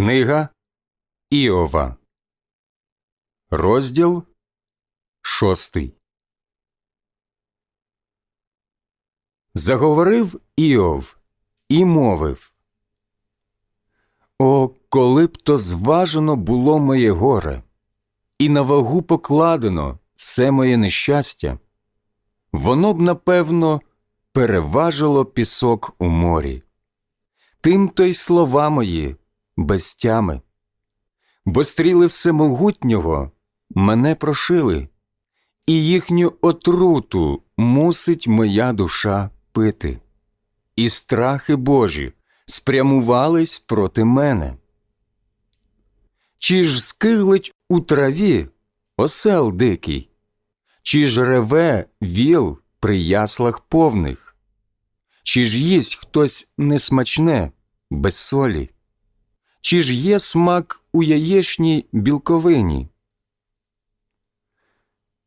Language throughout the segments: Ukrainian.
Книга Іова, розділ шостий. Заговорив Іов і мовив О, коли б то зважено було моє горе, і на вагу покладено все моє нещастя, воно б, напевно, переважило пісок у морі. Тим то й слова мої без тями. Бо стріли всемогутнього мене прошили, і їхню отруту мусить моя душа пити, і страхи Божі спрямувались проти мене. Чи ж скиглить у траві осел дикий, чи ж реве віл при яслах повних, чи ж їсть хтось несмачне без солі? Чи ж є смак у яєчній білковині?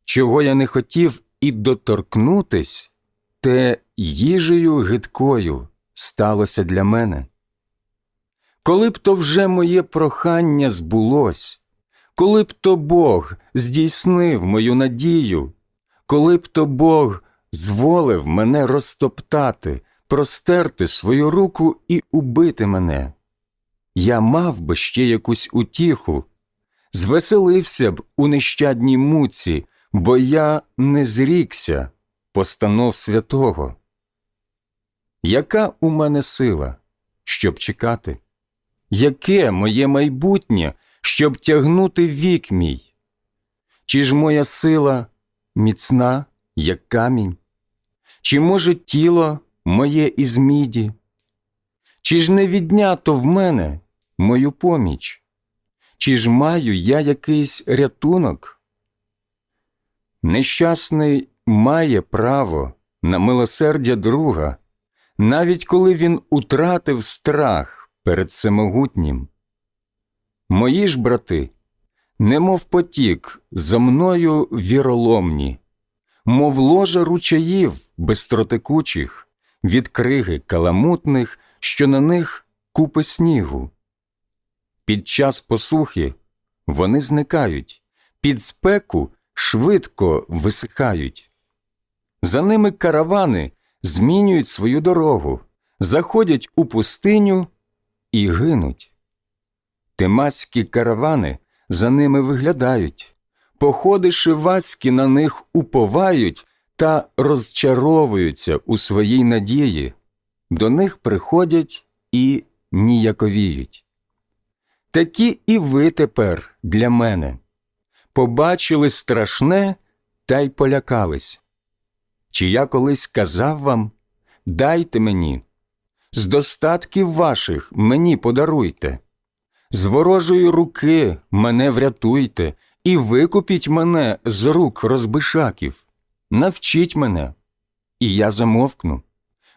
Чого я не хотів і доторкнутись, те їжею гидкою сталося для мене. Коли б то вже моє прохання збулось, коли б то Бог здійснив мою надію, коли б то Бог зволив мене розтоптати, простерти свою руку і убити мене я мав би ще якусь утіху, звеселився б у нещадній муці, бо я не зрікся постанов святого. Яка у мене сила, щоб чекати? Яке моє майбутнє, щоб тягнути вік мій? Чи ж моя сила міцна, як камінь? Чи може тіло моє із міді? Чи ж не віднято в мене мою поміч? Чи ж маю я якийсь рятунок? Нещасний має право на милосердя друга, навіть коли він утратив страх перед всемогутнім. Мої ж брати, немов потік, за мною віроломні, мов ложа ручаїв безстротекучих, від криги каламутних, що на них купи снігу. Під час посухи вони зникають, під спеку швидко висихають. За ними каравани змінюють свою дорогу, заходять у пустиню і гинуть. Темацькі каравани за ними виглядають, походи шивацькі на них уповають та розчаровуються у своїй надії, до них приходять і ніяковіють. Такі і ви тепер для мене побачили страшне та й полякались. Чи я колись казав вам дайте мені, з достатків ваших мені подаруйте, з ворожої руки мене врятуйте і викупіть мене з рук розбишаків, навчіть мене, і я замовкну.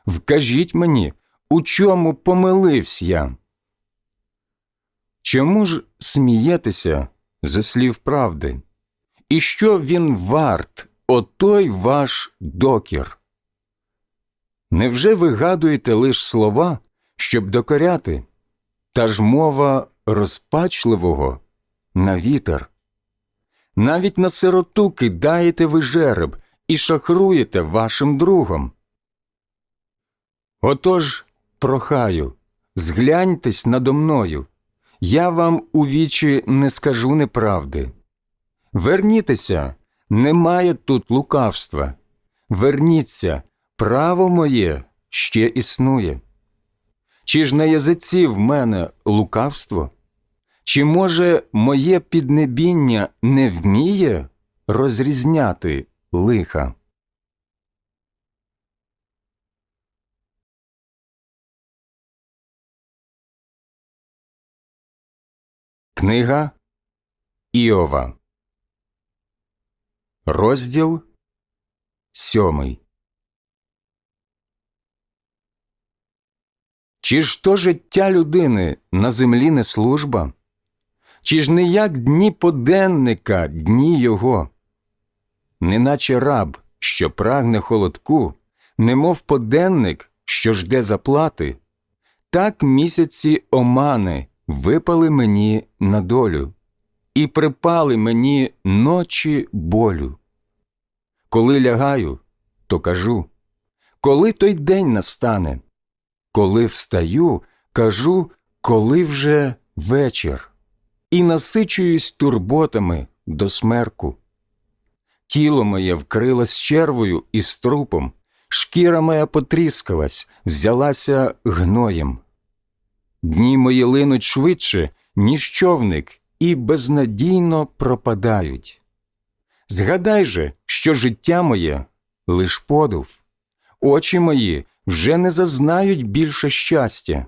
Вкажіть мені, у чому помилився я. Чому ж смієтеся зі слів правди? І що він варт, отой ваш докір? Невже вигадуєте лиш слова, щоб докоряти, та ж мова розпачливого на вітер? Навіть на сироту кидаєте ви жереб і шахруєте вашим другом. Отож, прохаю, згляньтесь надо мною я вам у вічі не скажу неправди. Вернітеся, немає тут лукавства. Верніться, право моє ще існує. Чи ж на язиці в мене лукавство? Чи, може, моє піднебіння не вміє розрізняти лиха? Книга Іова, розділ сьомий. Чи ж то життя людини на землі не служба? Чи ж не як дні поденника дні його? Неначе раб, що прагне холодку, немов поденник, що жде заплати, так місяці омани випали мені на долю, і припали мені ночі болю. Коли лягаю, то кажу, коли той день настане, коли встаю, кажу, коли вже вечір, і насичуюсь турботами до смерку. Тіло моє вкрилось червою і струпом, шкіра моя потріскалась, взялася гноєм. Дні мої линуть швидше, ніж човник, і безнадійно пропадають. Згадай же, що життя моє лиш подув, очі мої вже не зазнають більше щастя.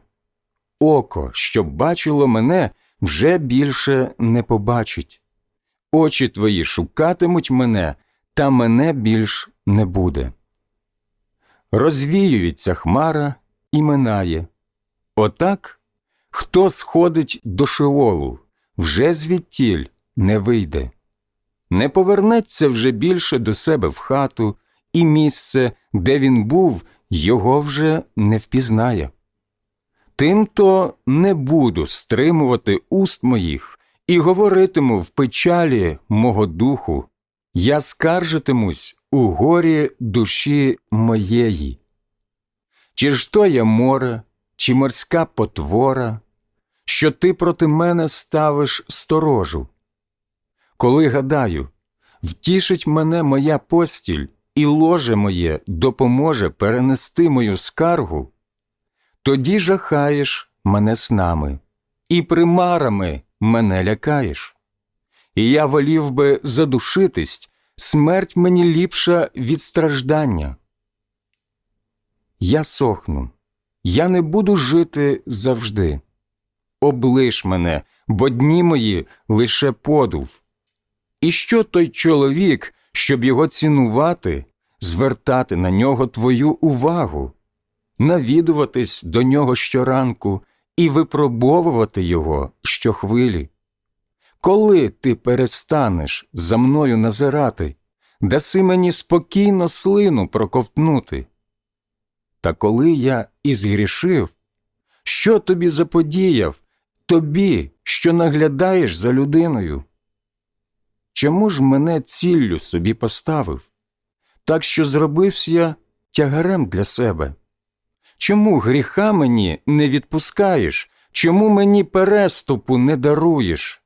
Око, що бачило мене, вже більше не побачить. Очі твої шукатимуть мене, та мене більш не буде. Розвіюється хмара і минає. Отак, хто сходить до шеолу, вже звідтіль не вийде, не повернеться вже більше до себе в хату, і місце, де він був, його вже не впізнає. Тимто не буду стримувати уст моїх і говоритиму в печалі мого духу, я скаржитимусь у горі душі моєї. Чи ж то я море, чи морська потвора, що ти проти мене ставиш сторожу? Коли гадаю, втішить мене моя постіль, і ложе моє допоможе перенести мою скаргу, тоді жахаєш мене снами, і примарами мене лякаєш. І я волів би задушитись, смерть мені ліпша від страждання. Я сохну, я не буду жити завжди. Облиш мене, бо дні мої лише подув. І що той чоловік, щоб його цінувати, звертати на нього твою увагу, навідуватись до нього щоранку і випробовувати його щохвилі? Коли ти перестанеш за мною назирати, даси мені спокійно слину проковтнути? Та коли я і згрішив, що тобі заподіяв, тобі, що наглядаєш за людиною? Чому ж мене ціллю собі поставив, так що зробився я тягарем для себе? Чому гріха мені не відпускаєш, чому мені переступу не даруєш?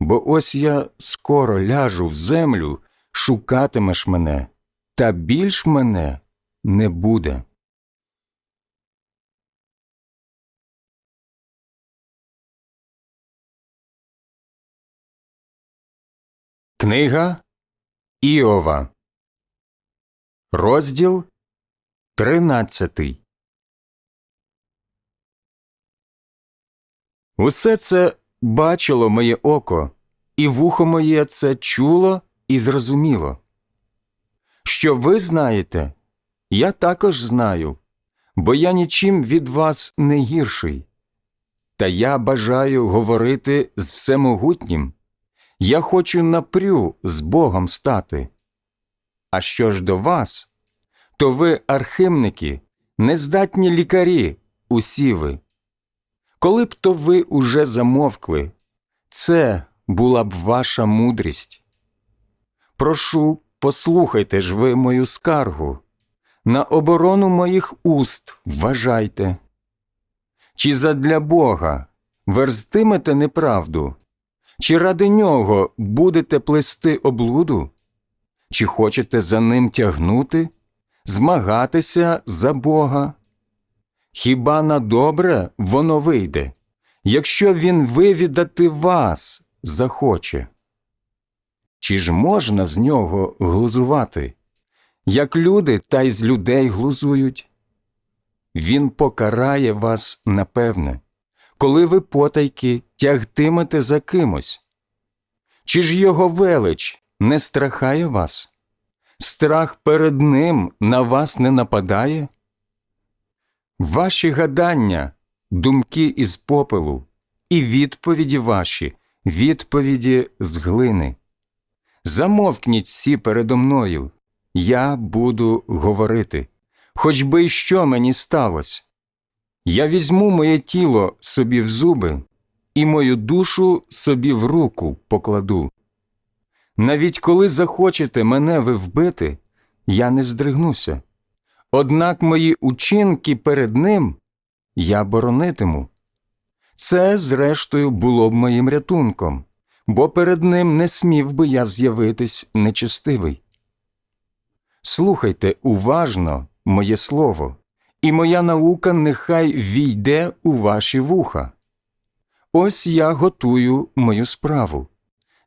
Бо ось я скоро ляжу в землю, шукатимеш мене, та більш мене не буде. Книга Іова, розділ тринадцятий. Усе це бачило моє око, і вухо моє це чуло і зрозуміло. Що ви знаєте, я також знаю, бо я нічим від вас не гірший. Та я бажаю говорити з всемогутнім. Я хочу напрю з Богом стати. А що ж до вас, то ви, архимники, нездатні лікарі, усі ви. Коли б то ви уже замовкли, це була б ваша мудрість. Прошу, послухайте ж ви мою скаргу, на оборону моїх уст вважайте. Чи задля Бога верстимете неправду? Чи ради нього будете плести облуду? Чи хочете за ним тягнути, змагатися за Бога? Хіба на добре воно вийде, якщо він вивідати вас захоче? Чи ж можна з нього глузувати, як люди та й з людей глузують? Він покарає вас напевне коли ви потайки тягтимете за кимось? Чи ж його велич не страхає вас? Страх перед ним на вас не нападає? Ваші гадання, думки із попелу, і відповіді ваші, відповіді з глини. Замовкніть всі передо мною, я буду говорити, хоч би й що мені сталося. Я візьму моє тіло собі в зуби і мою душу собі в руку покладу. Навіть коли захочете мене ви вбити, я не здригнуся. Однак мої учинки перед ним я боронитиму. Це, зрештою, було б моїм рятунком, бо перед ним не смів би я з'явитись нечестивий. Слухайте уважно моє слово, і моя наука нехай війде у ваші вуха. Ось я готую мою справу.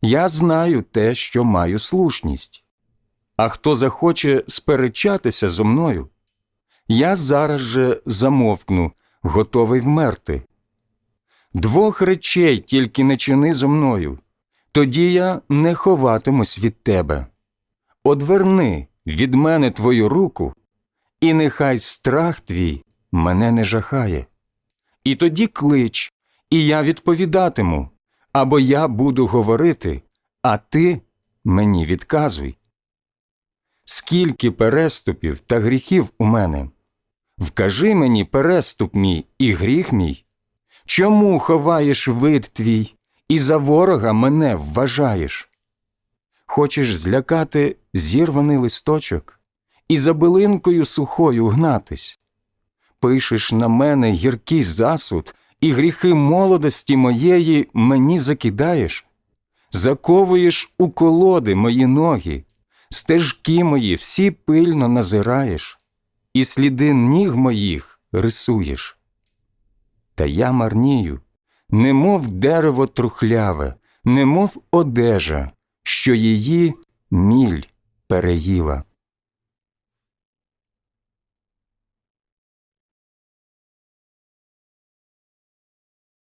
Я знаю те, що маю слушність. А хто захоче сперечатися зо мною, я зараз же замовкну, готовий вмерти. Двох речей тільки не чини зо мною, тоді я не ховатимусь від тебе. Одверни від мене твою руку, і нехай страх твій мене не жахає. І тоді клич, і я відповідатиму, або я буду говорити, а ти мені відказуй. Скільки переступів та гріхів у мене? Вкажи мені переступ мій і гріх мій. Чому ховаєш вид твій і за ворога мене вважаєш? Хочеш злякати зірваний листочок і за билинкою сухою гнатись? Пишеш на мене гіркий засуд, і гріхи молодості моєї мені закидаєш, заковуєш у колоди мої ноги, стежки мої всі пильно назираєш, і сліди ніг моїх рисуєш. Та я марнію, немов дерево трухляве, немов одежа, що її міль переїла.